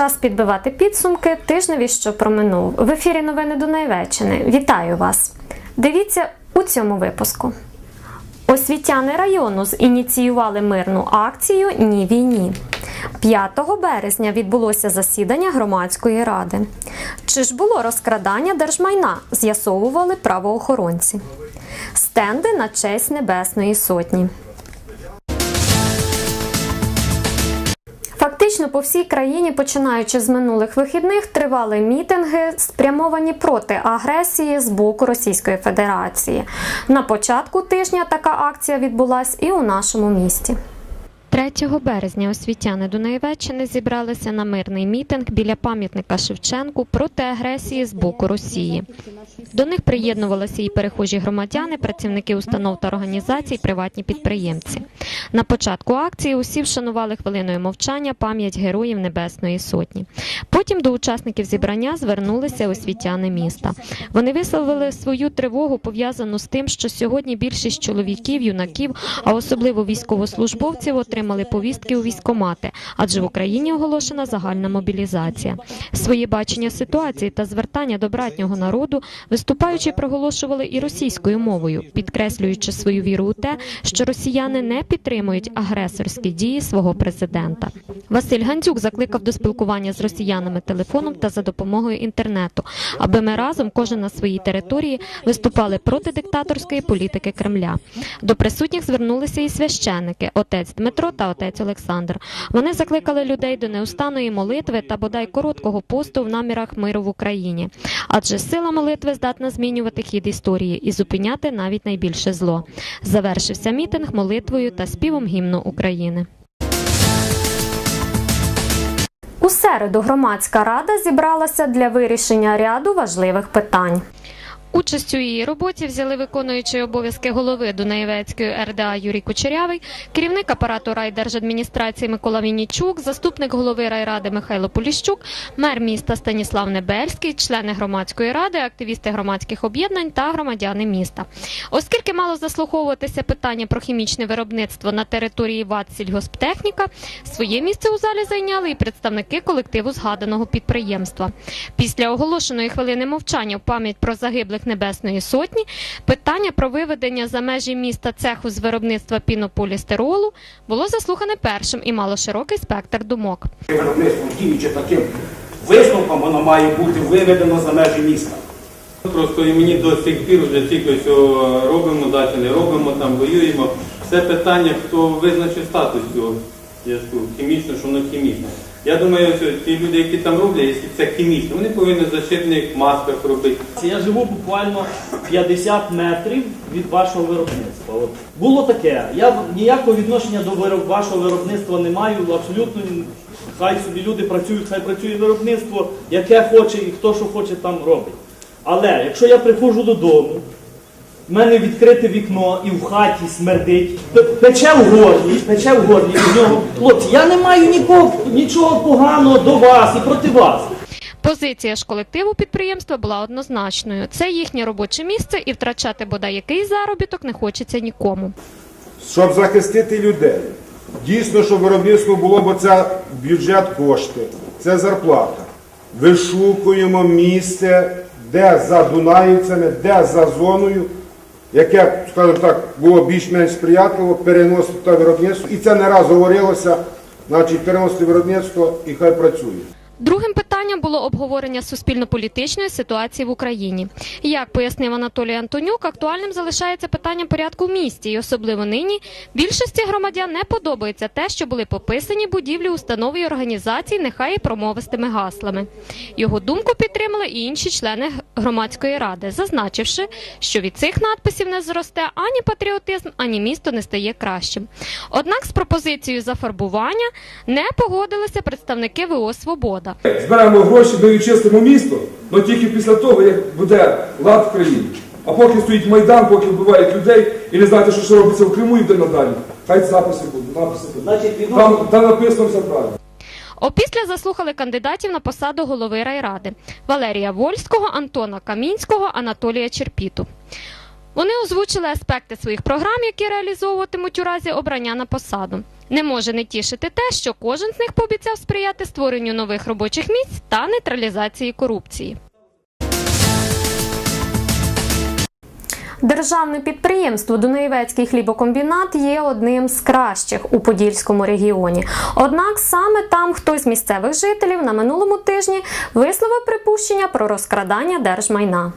Час підбивати підсумки тижневі, що проминув. В ефірі новини Донайвеччини. Вітаю вас! Дивіться у цьому випуску. Освітяни району зініціювали мирну акцію Ні війні. 5 березня відбулося засідання громадської ради. Чи ж було розкрадання держмайна? З'ясовували правоохоронці. Стенди на честь Небесної Сотні. Фактично по всій країні, починаючи з минулих вихідних, тривали мітинги, спрямовані проти агресії з боку Російської Федерації. На початку тижня така акція відбулася і у нашому місті. 3 березня освітяни Дунаєвеччини зібралися на мирний мітинг біля пам'ятника Шевченку проти агресії з боку Росії. До них приєднувалися і перехожі громадяни, працівники установ та організацій, приватні підприємці. На початку акції усі вшанували хвилиною мовчання пам'ять героїв Небесної Сотні. Потім до учасників зібрання звернулися освітяни міста. Вони висловили свою тривогу пов'язану з тим, що сьогодні більшість чоловіків, юнаків, а особливо військовослужбовців, отримали повістки у військомати, адже в Україні оголошена загальна мобілізація. Своє бачення ситуації та звертання до братнього народу виступаючи проголошували і російською мовою, підкреслюючи свою віру у те, що росіяни не підтримують агресорські дії свого президента. Василь Гандзюк закликав до спілкування з росіянами телефоном та за допомогою інтернету, аби ми разом, кожен на своїй території, виступали проти диктаторської політики Кремля. До присутніх звернулися і священники, отець Дмитро та отець Олександр. Вони закликали людей до неустанної молитви та бодай короткого посту в намірах миру в Україні, адже сила молитви здатна змінювати хід історії і зупиняти навіть найбільше зло. Завершився мітинг молитвою та співом гімну України. У середу громадська рада зібралася для вирішення ряду важливих питань. Участь у її роботі взяли виконуючий обов'язки голови Дунаєвецької РДА Юрій Кучерявий, керівник апарату райдержадміністрації Микола Віннічук, заступник голови райради Михайло Поліщук, мер міста Станіслав Небельський, члени громадської ради, активісти громадських об'єднань та громадяни міста. Оскільки мало заслуховуватися питання про хімічне виробництво на території ВАД «Сільгосптехніка», своє місце у залі зайняли і представники колективу згаданого підприємства. Після оголошеної хвилини мовчання в пам'ять про загиблих Небесної Сотні питання про виведення за межі міста цеху з виробництва пінополістиролу було заслухане першим і мало широкий спектр думок. Виробництво діючи таким висновком, воно має бути виведено за межі міста. Просто і мені до сих пір вже тільки що робимо, далі не робимо, там воюємо. Все питання, хто визначить статус цього зв'язку, хімічно, що воно хімічно. Я думаю, що ті люди, які там роблять, якщо це хімічно, вони повинні в защитних масках робити. Я живу буквально 50 метрів від вашого виробництва. От. Було таке. Я ніякого відношення до вироб, вашого виробництва не маю. Абсолютно хай собі люди працюють, хай працює виробництво, яке хоче і хто що хоче там робить. Але якщо я приходжу додому, в мене відкрите вікно і в хаті смердить, пече в горлі, пече в горлі в нього. Хлопці, я не маю нікого, нічого поганого до вас і проти вас. Позиція ж колективу підприємства була однозначною. Це їхнє робоче місце, і втрачати бодай якийсь заробіток не хочеться нікому. щоб захистити людей. Дійсно, щоб виробництво було, бо це бюджет кошти, це зарплата. Вишукуємо місце, де за Дунаївцями, де за зоною, яке, скажімо так, було більш-менш сприятливо, переносити та виробництво. І це не раз говорилося, значить, переносити виробництво і хай працює. Другим питанням було обговорення суспільно-політичної ситуації в Україні. Як пояснив Анатолій Антонюк, актуальним залишається питання порядку в місті, і особливо нині більшості громадян не подобається те, що були пописані будівлі установ і організацій, нехай і промовистими гаслами. Його думку підтримали і інші члени громадської ради, зазначивши, що від цих надписів не зросте ані патріотизм, ані місто не стає кращим. Однак з пропозицією зафарбування не погодилися представники ВО Свобода. Збираємо гроші, ми чистимо місто, але тільки після того, як буде лад в країні. А поки стоїть Майдан, поки вбивають людей і не знаєте, що, що робиться в Криму і де надалі. Хай записи будуть, написи будуть. Там, там написано все правильно. Опісля заслухали кандидатів на посаду голови райради Валерія Вольського, Антона Камінського, Анатолія Черпіту. Вони озвучили аспекти своїх програм, які реалізовуватимуть у разі обрання на посаду. Не може не тішити те, що кожен з них пообіцяв сприяти створенню нових робочих місць та нейтралізації корупції. Державне підприємство Дунаєвецький хлібокомбінат є одним з кращих у Подільському регіоні. Однак саме там хтось з місцевих жителів на минулому тижні висловив припущення про розкрадання держмайна.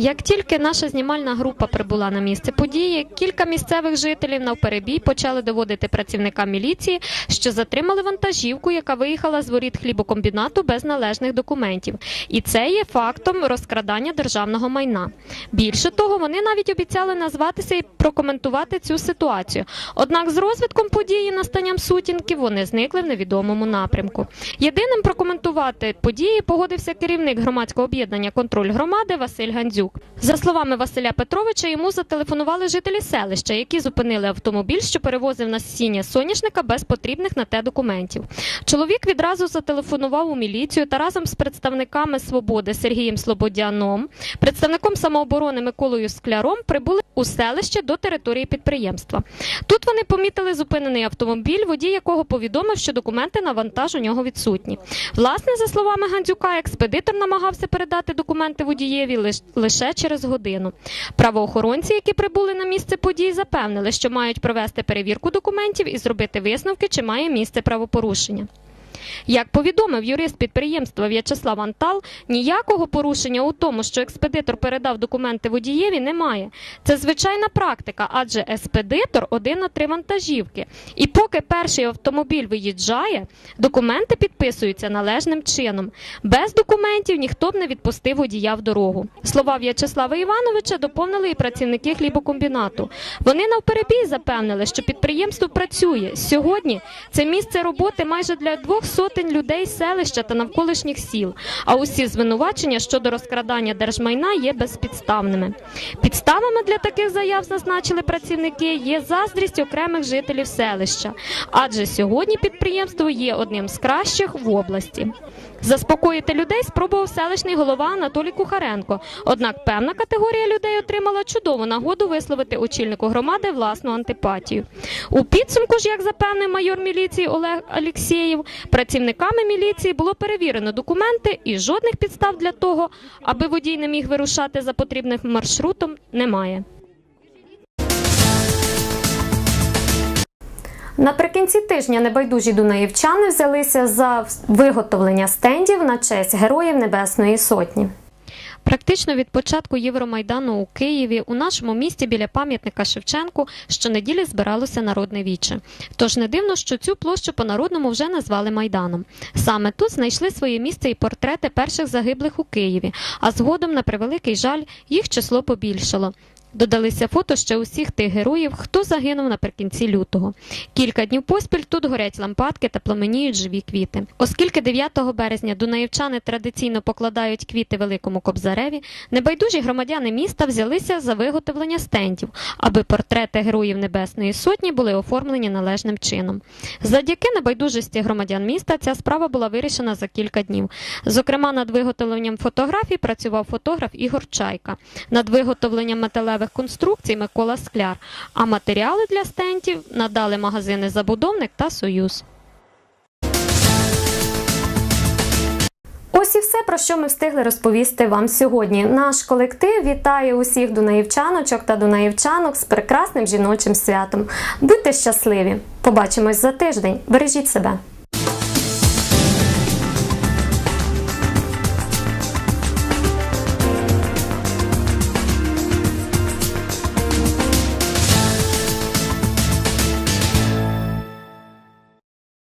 Як тільки наша знімальна група прибула на місце події, кілька місцевих жителів навперебій почали доводити працівникам міліції, що затримали вантажівку, яка виїхала з воріт хлібокомбінату без належних документів. І це є фактом розкрадання державного майна. Більше того, вони навіть обіцяли назватися і прокоментувати цю ситуацію. Однак з розвитком події настанням сутінків вони зникли в невідомому напрямку. Єдиним прокоментувати події погодився керівник громадського об'єднання Контроль громади Василь Гандзюк. За словами Василя Петровича, йому зателефонували жителі селища, які зупинили автомобіль, що перевозив насіння соняшника без потрібних на те документів. Чоловік відразу зателефонував у міліцію та разом з представниками свободи Сергієм Слободяном, представником самооборони Миколою Скляром прибули у селище до території підприємства. Тут вони помітили зупинений автомобіль, водій якого повідомив, що документи на вантаж у нього відсутні. Власне, за словами Гандзюка, експедитор намагався передати документи водієві лиш- лише через годину. Правоохоронці, які прибули на місце подій, запевнили, що мають провести перевірку документів і зробити висновки, чи має місце правопорушення. Як повідомив юрист підприємства В'ячеслав Антал, ніякого порушення у тому, що експедитор передав документи водієві, немає. Це звичайна практика, адже експедитор один на три вантажівки. І поки перший автомобіль виїжджає, документи підписуються належним чином. Без документів ніхто б не відпустив водія в дорогу. Слова В'ячеслава Івановича доповнили і працівники хлібокомбінату. Вони навперебій запевнили, що підприємство працює. Сьогодні це місце роботи майже для двох сотень людей селища та навколишніх сіл. А усі звинувачення щодо розкрадання держмайна є безпідставними. Підставами для таких заяв зазначили працівники є заздрість окремих жителів селища, адже сьогодні підприємство є одним з кращих в області. Заспокоїти людей спробував селищний голова Анатолій Кухаренко. Однак певна категорія людей отримала чудову нагоду висловити очільнику громади власну антипатію. У підсумку ж, як запевнив майор міліції Олег Алєксєєв, працівниками міліції було перевірено документи і жодних підстав для того, аби водій не міг вирушати за потрібним маршрутом, немає. Наприкінці тижня небайдужі дунаївчани взялися за виготовлення стендів на честь Героїв Небесної Сотні. Практично від початку Євромайдану у Києві у нашому місті біля пам'ятника Шевченку щонеділі збиралося народне віче. Тож не дивно, що цю площу по-народному вже назвали Майданом. Саме тут знайшли своє місце і портрети перших загиблих у Києві, а згодом, на превеликий жаль, їх число побільшало. Додалися фото ще усіх тих героїв, хто загинув наприкінці лютого. Кілька днів поспіль тут горять лампадки та пламеніють живі квіти. Оскільки 9 березня дунаївчани традиційно покладають квіти великому кобзареві, небайдужі громадяни міста взялися за виготовлення стендів, аби портрети героїв Небесної Сотні були оформлені належним чином. Завдяки небайдужості громадян міста ця справа була вирішена за кілька днів. Зокрема, над виготовленням фотографій працював фотограф Ігор Чайка, над виготовленням металевих конструкцій Микола Скляр, а матеріали для стендів надали магазини Забудовник та Союз. Ось і все, про що ми встигли розповісти вам сьогодні. Наш колектив вітає усіх дунаївчаночок та дунаївчанок з прекрасним жіночим святом. Будьте щасливі! Побачимось за тиждень. Бережіть себе!